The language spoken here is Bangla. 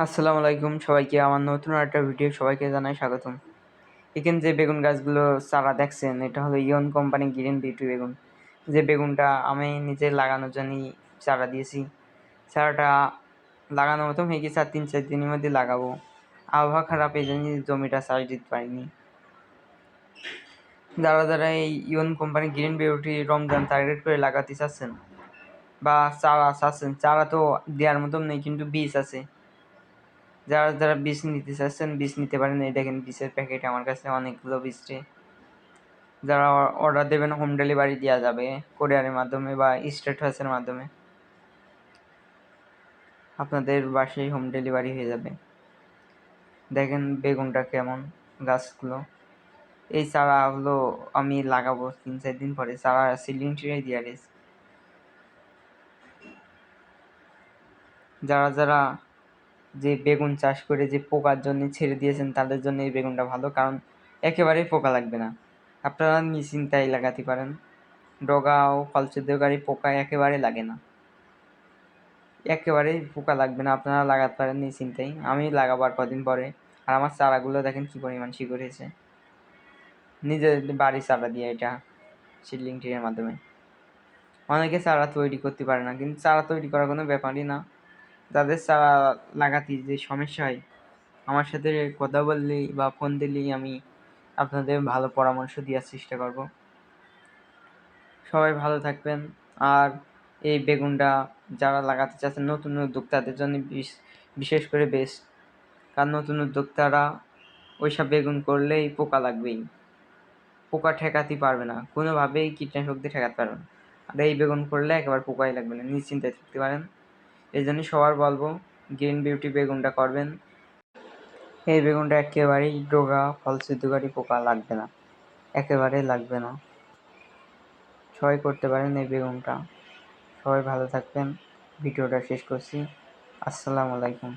আসসালামু আলাইকুম, সবাইকে আমার নতুন একটা ভিডিও সবাইকে জানাই স্বাগতম। এখানে যে বেগুন গাছগুলো চারা দেখছেন, এটা হলো ইয়ন কোম্পানি গ্রিন বিউটি বেগুন। যে বেগুনটা আমি নিজে লাগানোর জন্যই চারা দিয়েছি। চারাটা লাগানোর মতো হয়ে গেছে আর তিন, চার দিনের মধ্যে লাগাবো। আবহাওয়া খারাপ, এই জন্য জমিটা চাষ দিতে পারিনি। যারা যারা এই ইয়ন company green beauty Ramzan target করে লাগাতে চাচ্ছেন বা চারা চাচ্ছেন, চারা তো দেওয়ার মতন নেই, কিন্তু বীজ আছে। যারা যারা বীজ নিতে চাচ্ছেন, বীজ নিতে পারেন। এই দেখেন বীজের প্যাকেট আমার কাছে অনেকগুলো বীজটি। যারা অর্ডার দেবেন হোম ডেলিভারি দেওয়া যাবে কোরিয়ারের মাধ্যমে বা স্টেট হাউসের মাধ্যমে। আপনাদের বাসায় হোম ডেলিভারি হয়ে যাবে। দেখেন বেগুনটা কেমন, গাছগুলো। এই চারাগুলো আমি লাগাবো তিন চার দিন পরে। চারা সিলিং ট্রে দিয়ে যারা যারা যে বেগুন চাষ করে যে পোকার জন্য ছেড়ে দিয়েছেন, তাদের জন্য এই বেগুনটা ভালো, কারণ একেবারেই পোকা লাগবে না। আপনারা নিশ্চিন্তায় লাগাতে পারেন। ডগা ও ফলচুদ্রকারী পোকা একেবারে লাগে না। একেবারেই পোকা লাগবে না, আপনারা লাগাতে পারেন নিশ্চিন্তাই আমি লাগাবার কদিন পরে। আর আমার চারাগুলো দেখেন কী পরিমাণ শিকড় হয়েছে। নিজের বাড়ির চারা দিয়ে এটা সিডলিং ট্রির মাধ্যমে। অনেকে চারা তৈরি করতে পারে না, কিন্তু চারা তৈরি করার কোনো ব্যাপারই না। যাদের চারা লাগাতে যে সমস্যা হয়, আমার সাথে কথা বললেই বা ফোন দিলেই আমি আপনাদের ভালো পরামর্শ দেওয়ার চেষ্টা করব। সবাই ভালো থাকবেন। আর এই বেগুনটা যারা লাগাতে চাচ্ছেন, নতুন উদ্যোক্তাদের জন্য বিশেষ করে বেস্ট কারণ নতুন উদ্যোক্তারা ওইসব বেগুন করলেই পোকা লাগবেই। পোকা ঠেকাতে পারবে না। কোনোভাবেই কীটনাশক দিয়ে ঠেকাতে পারবে না। আর এই বেগুন করলে একেবারে পোকাই লাগবে না। নিশ্চিন্তায় থাকতে পারেন। এই জন্য সবার বলব গ্রিন বিউটি বেগুনটা করবেন। এই বেগুনটা একেবারেই ডোগা ফলসিদ্ধকারী পোকা লাগবে না। একেবারে লাগবে না। সবাই করতে পারেন এই বেগুনটা। সবাই ভালো থাকবেন। ভিডিওটা শেষ করছি। আসসালামু আলাইকুম।